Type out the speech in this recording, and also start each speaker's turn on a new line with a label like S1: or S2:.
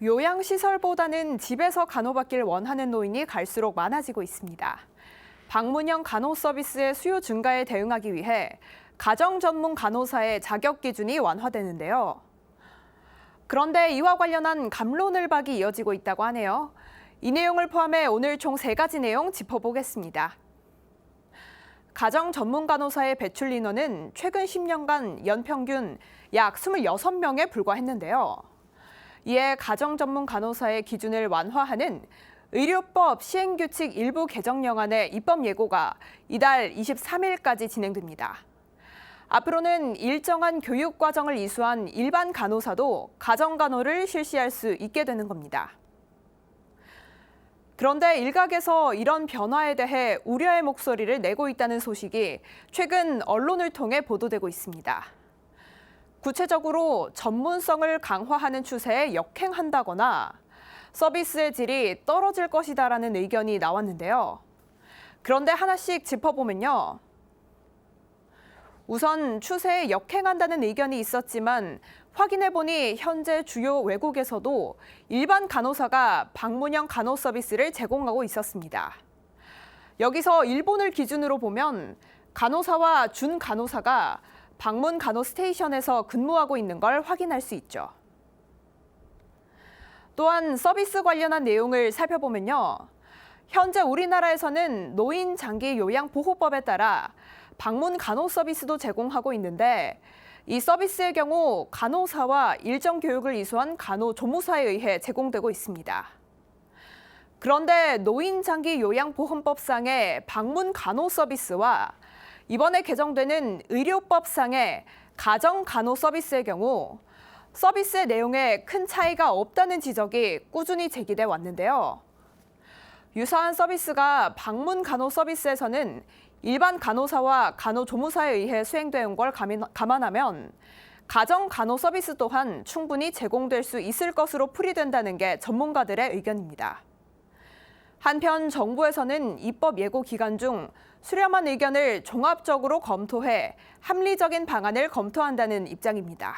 S1: 요양시설보다는 집에서 간호받기를 원하는 노인이 갈수록 많아지고 있습니다. 방문형 간호 서비스의 수요 증가에 대응하기 위해 가정 전문 간호사의 자격 기준이 완화되는데요. 그런데 이와 관련한 감론을박이 이어지고 있다고 하네요. 이 내용을 포함해 오늘 총 세 가지 내용 짚어보겠습니다. 가정 전문 간호사의 배출 인원은 최근 10년간 연평균 약 26명에 불과했는데요. 이에 가정 전문 간호사의 기준을 완화하는 의료법 시행규칙 일부 개정령안의 입법 예고가 이달 23일까지 진행됩니다. 앞으로는 일정한 교육 과정을 이수한 일반 간호사도 가정 간호를 실시할 수 있게 되는 겁니다. 그런데 일각에서 이런 변화에 대해 우려의 목소리를 내고 있다는 소식이 최근 언론을 통해 보도되고 있습니다. 구체적으로 전문성을 강화하는 추세에 역행한다거나 서비스의 질이 떨어질 것이다라는 의견이 나왔는데요. 그런데 하나씩 짚어보면요. 우선 추세에 역행한다는 의견이 있었지만 확인해보니 현재 주요 외국에서도 일반 간호사가 방문형 간호 서비스를 제공하고 있었습니다. 여기서 일본을 기준으로 보면 간호사와 준 간호사가 방문 간호 스테이션에서 근무하고 있는 걸 확인할 수 있죠. 또한 서비스 관련한 내용을 살펴보면요. 현재 우리나라에서는 노인 장기 요양 보호법에 따라 방문 간호 서비스도 제공하고 있는데 이 서비스의 경우 간호사와 일정 교육을 이수한 간호 조무사에 의해 제공되고 있습니다. 그런데 노인 장기 요양 보험법상의 방문 간호 서비스와 이번에 개정되는 의료법상의 가정 간호 서비스의 경우 서비스의 내용에 큰 차이가 없다는 지적이 꾸준히 제기돼 왔는데요. 유사한 서비스가 방문 간호 서비스에서는 일반 간호사와 간호조무사에 의해 수행되는 걸 감안하면 가정 간호 서비스 또한 충분히 제공될 수 있을 것으로 풀이된다는 게 전문가들의 의견입니다. 한편 정부에서는 입법 예고 기간 중 수렴한 의견을 종합적으로 검토해 합리적인 방안을 검토한다는 입장입니다.